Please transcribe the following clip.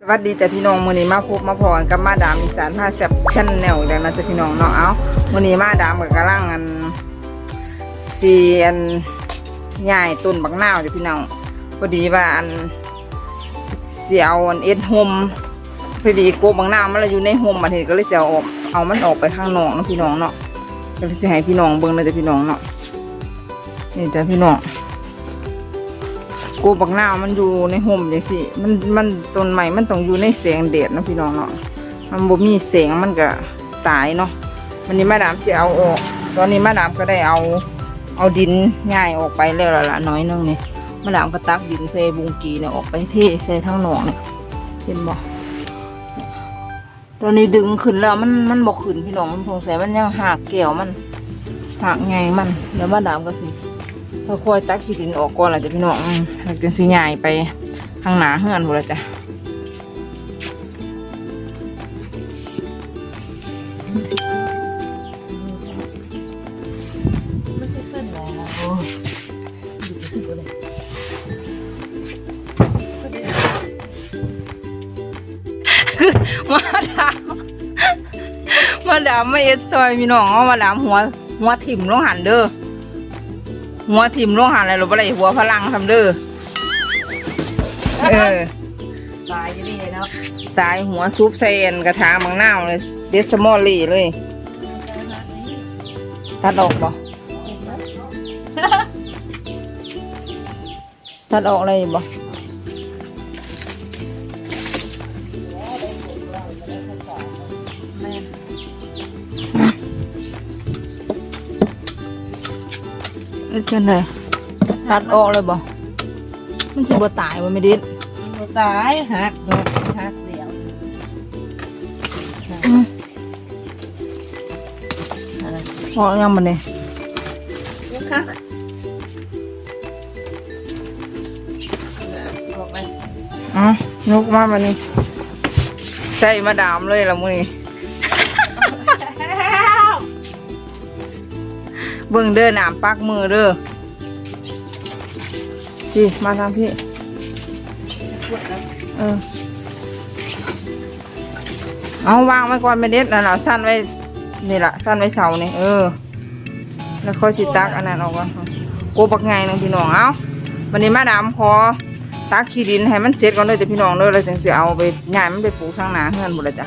สวัสดีจ้ะพี่น้องมือนี้มาพบมาพอกันกับมาดามอีสานพาแซบชั้นแนวอีกแล้วนะจ้ะพี่น้องเนาะเอามือนี้มาดามก็กำลังอันเสีอันใหญ่ต้นบักนาวจ้ะพี่น้องพอดีว่าอันเสิเอาอันเอ็ดโฮมพอดีโกบักนาวมันอยู่ในโฮมมาทีก็เลยจะเอาอกเอามันออกไปข้างนอกนะพี่น้องเนาะก็เลยสิให้พี่น้องเบิ่งเลยจ้ะพี่น้องเนาะนี่จ้ะพี่น้องูบักนาวมันอยู่ในห่มจังสิมันมันต้นใหม่มันต้องอยู่ในแสงแดดนะพี่น้องเนาะมันบ่มีแสงมันก็ตายเนาะวันนี้มาดามสิเอาออก ตอนนี้มาดามก็ได้เอาเอาดินง่ายออกไปแล้วละน้อยนึงนี่มาดามก็ตักดินใส่บุงกีเนี่ยออกไปเทใส่ทั้งหนองเนี่ยเห็นบ่ตอนนี้ดึงขึ้นแล้วมันมันบ่ขึ้นพี่น้องมันสงสัยมันยังหักแก้วมันหักไงมันเดี๋ยวมาดามก็สิ ค่อยๆตักขี้ดินออกก่อนล่ะจ้ะพี่น้องอืมแล้วจะสิใหญ่ไปข้างหนาเฮือนหมดล้วจ้ะไม่ใช่ต้นแล้วมาดามมาดามไมาเอ็ดซอยพี่น้องมาดามหัวหัวถิ่มลงหันเด้อ หัวทิมลงหันอะไรหรืออะไรหัวพลังทำเด้อเออตายอยู่นี่เนาะตายหัวซุปใส่เอ็นกระถางบางหน้าวเลยเดสมอลลี่เลยตัดออกบ่ตัดออกเลยบ่ เอ้ยเช่นเลยตัดออกเลยบ่ มันสิบ่ตายบ่ไม่ดิดมันตายหักดอกหักเดียวอืมออกยังมันเนี่ยหักออกไปอ๋อยกมาบันนี้ใส่มาดามเลยละมือนี้ เบิ่งเด้อหนามปักมือเด้อพี่มาทางพี่เออเอาวางไว้ก่อนไม่เด็ดนะเราสั้นไว้นี่แหละสั้นไว้เสาเนี่ยเออ แล้วค่อยสิตักอันนั้นออกก่อนโกปักไงนึงพี่น้องเอาวันนี้มาดามขอตักขี้ดินให้มันเสร็จก่อนเลยจะพี่น้องเด้อแล้วจึงสิเอาไปง่ายมันไปปลูกทางหนาเฮือนหมดเลยจ้ะ